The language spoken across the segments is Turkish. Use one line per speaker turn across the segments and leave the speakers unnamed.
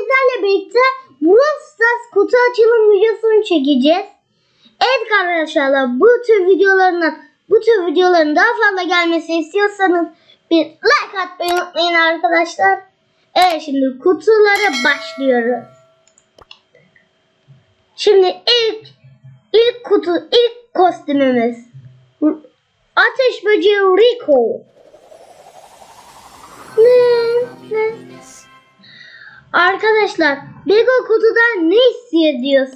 sizlerle birlikte Brawl Stars kutu açılım videosunu çekeceğiz. Evet arkadaşlar bu tür videolarına bu tür videoların daha fazla gelmesi istiyorsanız bir like atmayı unutmayın arkadaşlar. Evet şimdi kutulara başlıyoruz. Şimdi ilk ilk kutu ilk kostümümüz Ateş Böceği Rico. Ne? Ne? Arkadaşlar Lego kutudan ne istiyor?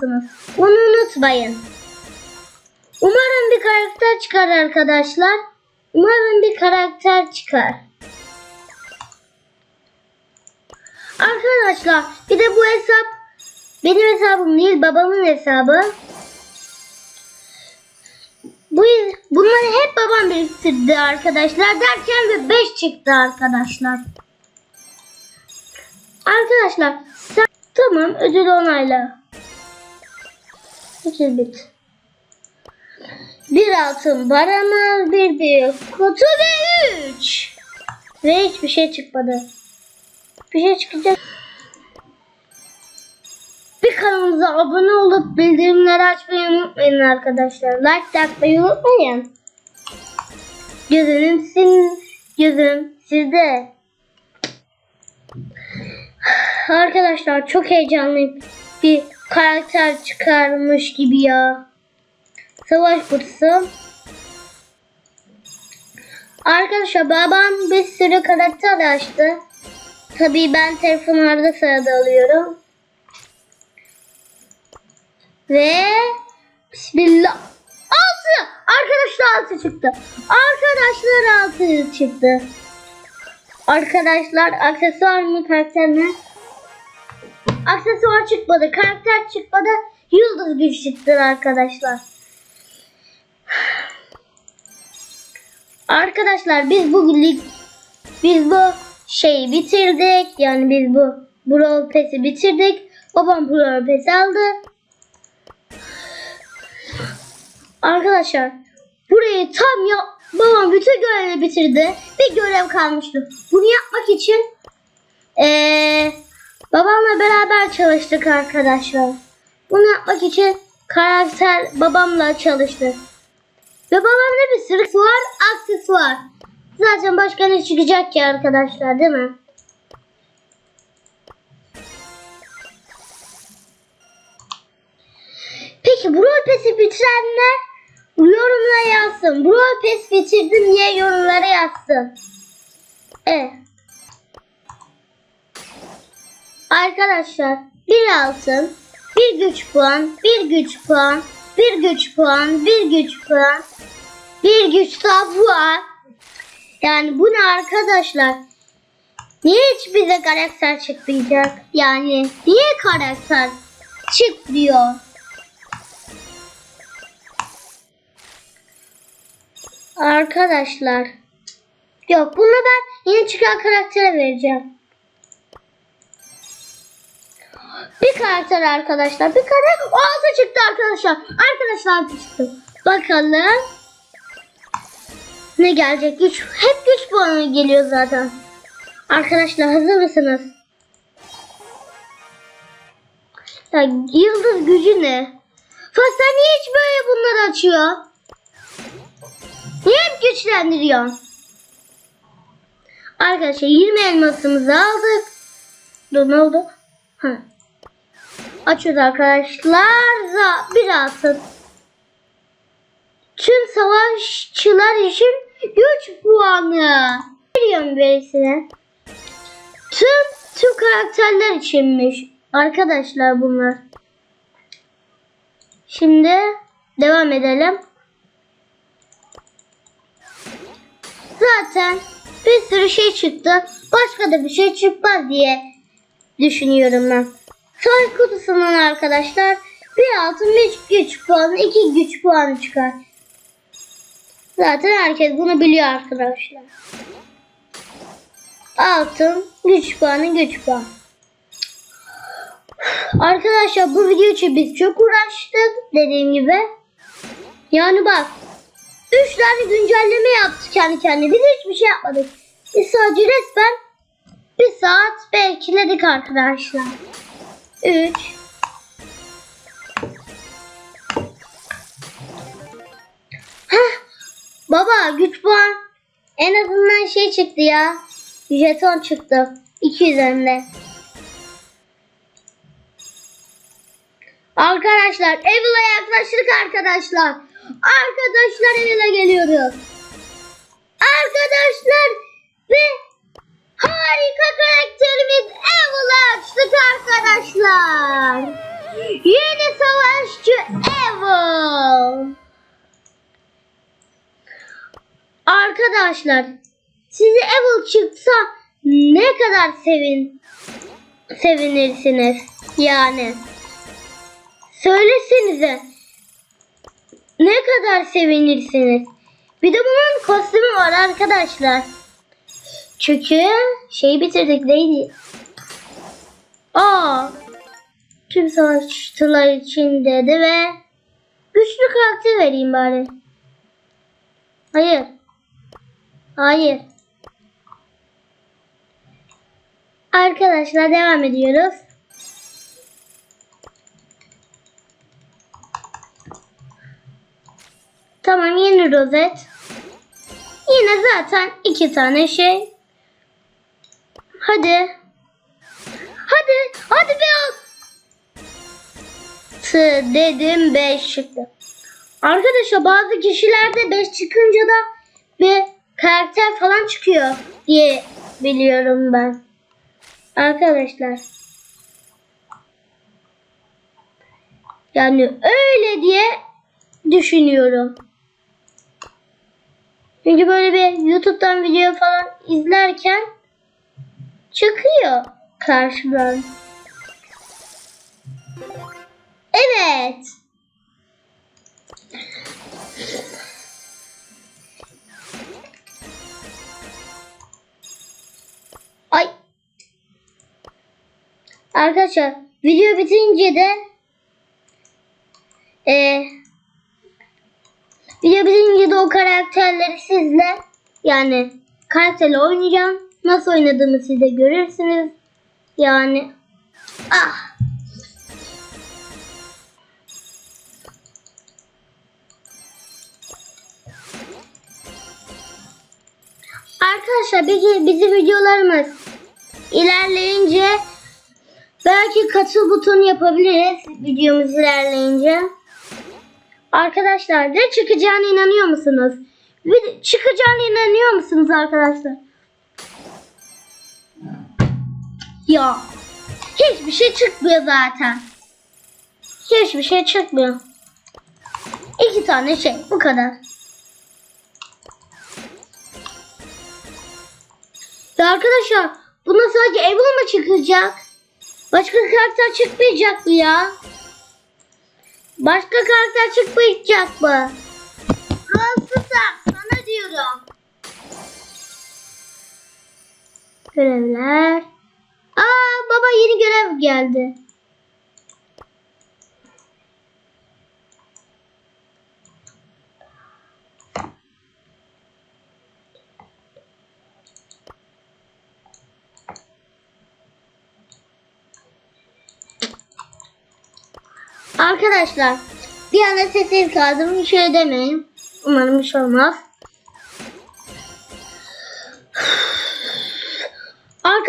Bunu unutmayın. Umarım bir karakter çıkar arkadaşlar. Umarım bir karakter çıkar. Arkadaşlar bir de bu hesap benim hesabım değil babamın hesabı. Bu bunları hep babam biriktirdi arkadaşlar derken bir 5 çıktı arkadaşlar. Arkadaşlar tamam ödül onayla. Ödül bit. Bir altın paramız, bir büyük kutu ve üç. Ve hiçbir şey çıkmadı. Bir şey çıkacak. Bir kanalımıza abone olup bildirimleri açmayı unutmayın arkadaşlar. Like atmayı unutmayın. Gözünüm sin, gözüm sizde. Arkadaşlar çok heyecanlıyım. Bir karakter çıkarmış gibi ya. Savaş kutusu. Arkadaşlar babam bir sürü karakter açtı. Tabii ben telefonlarda sırada alıyorum. Ve Bismillah. Altı. Arkadaşlar altı çıktı. Arkadaşlar altı çıktı. Arkadaşlar aksesuar mı karakter mi? Aksesuar çıkmadı. Karakter çıkmadı. Yıldız güç çıktı arkadaşlar. Arkadaşlar biz bu lig biz bu şeyi bitirdik. Yani biz bu Brawl Pass'i bitirdik. Babam Brawl Pass aldı. Arkadaşlar burayı tam ya babam bütün görevleri bitirdi. Bir görev kalmıştı. Bunu yapmak için eee babamla beraber çalıştık arkadaşlar. Bunu yapmak için karakter babamla çalıştık. Ve babamda bir sürü var, aksesuar. Zaten başka ne çıkacak ki arkadaşlar değil mi? Peki Brawl Pass'i bitirenler yorumlara yazsın. Brawl Pass bitirdim diye yorumlara yazsın. Evet. Arkadaşlar bir altın, bir güç puan, bir güç puan, bir güç puan, bir güç puan, bir güç daha puan. Yani bu ne arkadaşlar? Niye hiç bize karakter çıkmayacak? Yani niye karakter çıkmıyor? Arkadaşlar. Yok bunu ben yeni çıkan karaktere vereceğim. Bir karakter arkadaşlar. Bir karakter. Altı çıktı arkadaşlar. Arkadaşlar altı çıktı. Bakalım. Ne gelecek? Güç. Hep güç puanı geliyor zaten. Arkadaşlar hazır mısınız? Ya, yıldız gücü ne? Fasa niye hiç böyle bunları açıyor? Niye hep güçlendiriyor? Arkadaşlar 20 elmasımızı aldık. Dur ne oldu? Ha. Açıyoruz arkadaşlar. Za-. Tüm savaşçılar için güç puanı. Veriyorum birisine. Tüm tüm karakterler içinmiş. Arkadaşlar bunlar. Şimdi devam edelim. Zaten bir sürü şey çıktı. Başka da bir şey çıkmaz diye düşünüyorum ben. Toy kutusundan arkadaşlar bir altın bir güç puanı iki güç puanı çıkar. Zaten herkes bunu biliyor arkadaşlar. Altın güç puanı güç puanı. Arkadaşlar bu video için biz çok uğraştık dediğim gibi. Yani bak 3 tane güncelleme yaptık kendi kendine. Biz hiçbir şey yapmadık. Biz sadece resmen bir saat bekledik arkadaşlar. 3 Heh, Baba güç puan en azından şey çıktı ya. Jeton çıktı. 2 üzerinde. Arkadaşlar Evil'a yaklaştık arkadaşlar. Arkadaşlar Evil'a geliyoruz. Arkadaşlar ve harika karakterimiz Evil'a açtık arkadaşlar. Yeni savaşçı Evil. Arkadaşlar size Evil çıksa ne kadar sevin sevinirsiniz yani. Söylesenize ne kadar sevinirsiniz. Bir de bunun kostümü var arkadaşlar. Çünkü şeyi bitirdik neydi? Aa, tüm savaşçılar için dedi ve güçlü karakter vereyim bari. Hayır. Hayır. Arkadaşlar devam ediyoruz. Tamam yeni rozet. Yine zaten iki tane şey. Hadi. Hadi. Hadi biraz. Tı dedim 5 çıktı. Arkadaşlar bazı kişilerde 5 çıkınca da bir karakter falan çıkıyor diye biliyorum ben. Arkadaşlar. Yani öyle diye düşünüyorum. Çünkü böyle bir YouTube'dan video falan izlerken çıkıyor karşıdan. Evet. Ay. Arkadaşlar video bitince de e, video bitince de o karakterleri sizle yani karakterle oynayacağım. Nasıl oynadığımı siz de görürsünüz. Yani ah. Arkadaşlar peki bizim videolarımız ilerleyince belki katıl butonu yapabiliriz videomuz ilerleyince. Arkadaşlar ne çıkacağına inanıyor musunuz? Çıkacağına inanıyor musunuz arkadaşlar? Ya hiçbir şey çıkmıyor zaten. Hiçbir şey çıkmıyor. İki tane şey bu kadar. Ya arkadaşlar buna sadece Evil mı çıkacak? Başka karakter çıkmayacak mı ya? Başka karakter çıkmayacak mı? Görevler. Aa baba yeni görev geldi. Arkadaşlar bir anda sessiz kaldım. Bir şey demeyin. Umarım bir şey olmaz.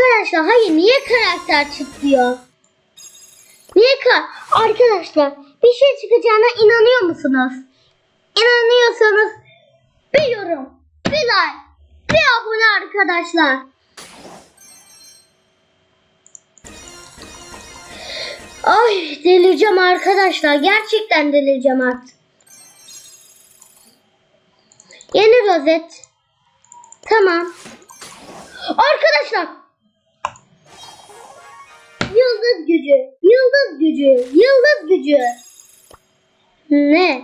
Arkadaşlar hayır niye karakter çıkmıyor? Niye ka Arkadaşlar bir şey çıkacağına inanıyor musunuz? İnanıyorsanız bir yorum, bir like, bir abone arkadaşlar. Ay delireceğim arkadaşlar. Gerçekten delireceğim artık. Yeni rozet. Tamam. Arkadaşlar. Yıldız gücü. Yıldız gücü. Yıldız gücü. Ne?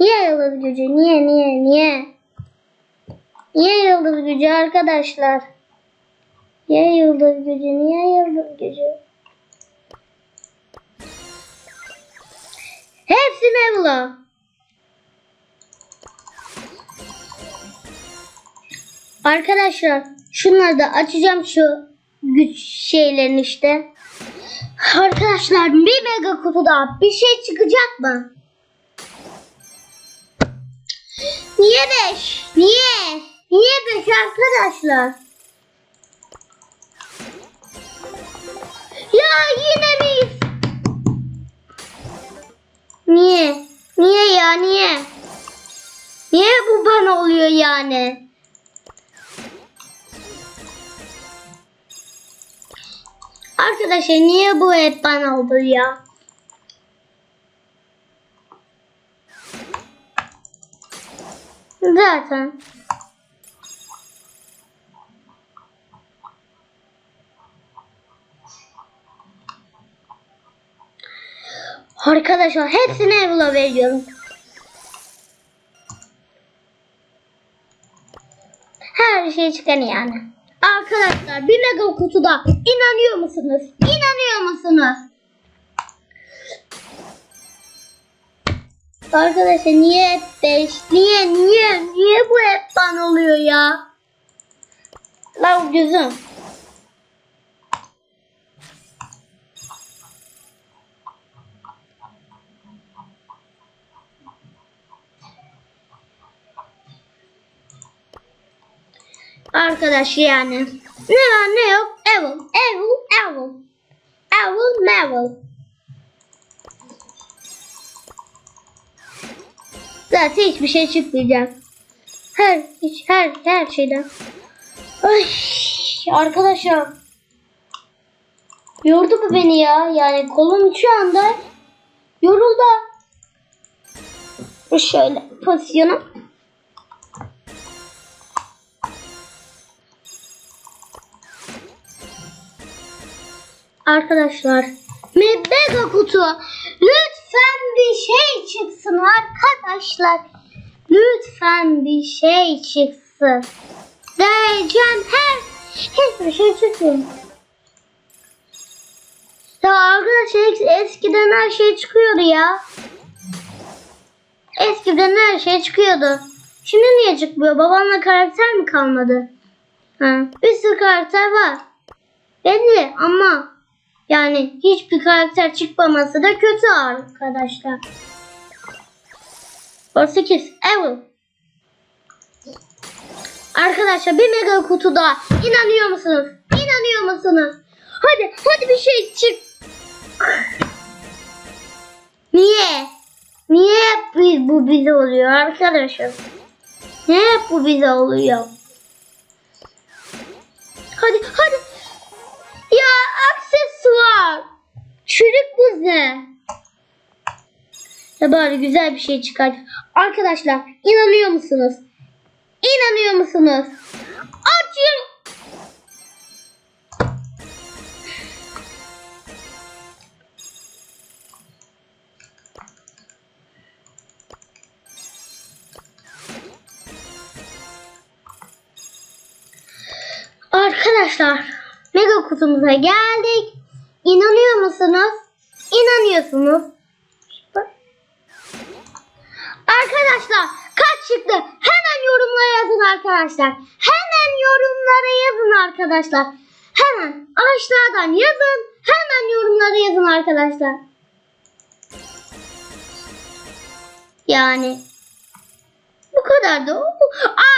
Niye yıldız gücü? Niye niye niye? Niye yıldız gücü arkadaşlar? Niye yıldız gücü? Niye yıldız gücü? Hepsi Mevla. Arkadaşlar şunları da açacağım şu güç şeylerin işte. Arkadaşlar bir mega kutuda bir şey çıkacak mı? Niye 5? Niye? Niye 5 arkadaşlar? Ya yine miyiz? Niye? Niye ya niye? Niye bu bana oluyor yani? Arkadaşlar niye bu hep bana oluyor? Zaten. Arkadaşlar hepsini Evil'a veriyorum. Her şey çıkan yani. Arkadaşlar bir mega kutuda inanıyor musunuz? İnanıyor musunuz? Arkadaşlar niye hep 5? Niye niye niye bu hep bana oluyor ya? Lan gözüm. Arkadaş yani. Ne var ne yok? Evil, evil, evil. Evil, mevil. Zaten hiçbir şey çıkmayacak. Her, hiç, her, her şeyden. Ay, arkadaşlar. Yordu bu beni ya. Yani kolum şu anda yoruldu. Şöyle pozisyonu. Arkadaşlar mega kutu. Lütfen bir şey çıksın arkadaşlar. Lütfen bir şey çıksın. Diyeceğim her hiçbir şey çıkmıyor. Ya arkadaşlar eskiden her şey çıkıyordu ya. Eskiden her şey çıkıyordu. Şimdi niye çıkmıyor? Babamla karakter mi kalmadı? Ha, bir sürü karakter var. Belli ama yani hiçbir karakter çıkmaması da kötü arkadaşlar. 8 Evil. Arkadaşlar bir mega kutuda inanıyor musunuz? İnanıyor musunuz? Hadi hadi bir şey çık. Niye? Niye hep bu bize oluyor arkadaşlar? Niye hep bu bize oluyor? Hadi hadi. Ya aksesuar. Çürük bu ne? Ya bari güzel bir şey çıkart. Arkadaşlar inanıyor musunuz? İnanıyor musunuz? Açın. Arkadaşlar kutumuza geldik. İnanıyor musunuz? İnanıyorsunuz. Arkadaşlar kaç çıktı? Hemen yorumlara yazın arkadaşlar. Hemen yorumlara yazın arkadaşlar. Hemen aşağıdan yazın. Hemen yorumlara yazın arkadaşlar. Yani bu kadar da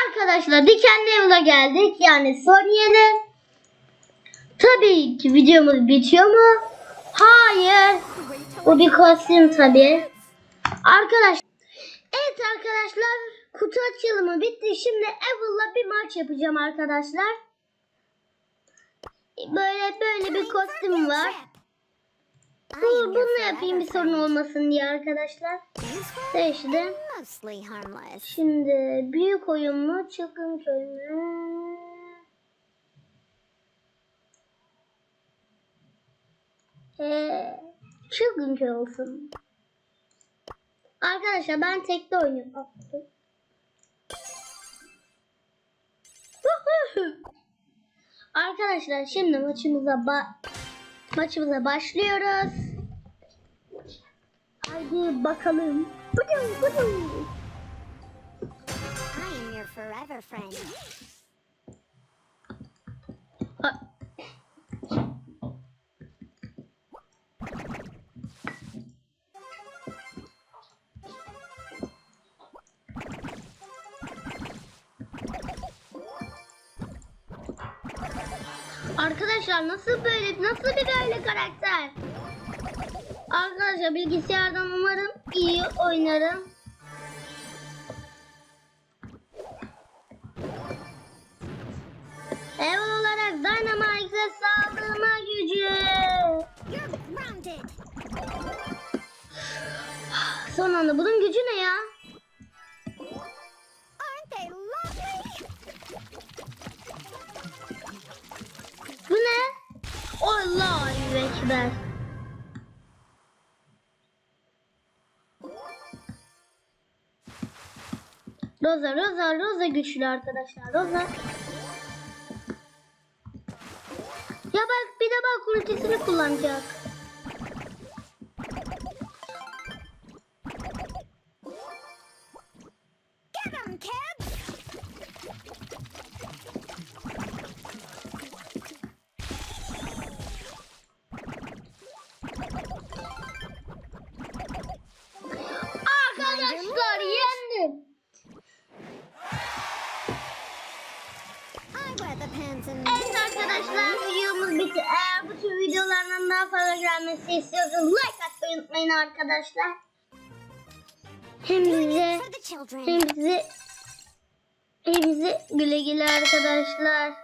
Arkadaşlar dikenli evine geldik. Yani son yeni. Tabii ki videomuz bitiyor mu? Hayır. Bu bir kostüm tabii. Arkadaşlar. Evet arkadaşlar. Kutu açılımı bitti. Şimdi Evil'la bir maç yapacağım arkadaşlar. Böyle böyle bir kostüm var. Dur bunu yapayım bir sorun olmasın diye arkadaşlar. Değişti. Şimdi büyük oyun mu çılgın köy mü? Ee, çılgın köy olsun. Arkadaşlar ben tekli oynuyorum. Arkadaşlar şimdi maçımıza ba maçımıza başlıyoruz. Haydi bakalım. Budu budu.
I your forever friend.
Arkadaşlar nasıl böyle nasıl bir böyle karakter? Arkadaşlar bilgisayardan umarım iyi oynarım. Ekber. Rosa, Rosa, Rosa güçlü arkadaşlar. Rosa. Ya bak bir de bak ultisini kullanacak. Arkadaşlar. Hem
children.
hem size hem size güle güle arkadaşlar.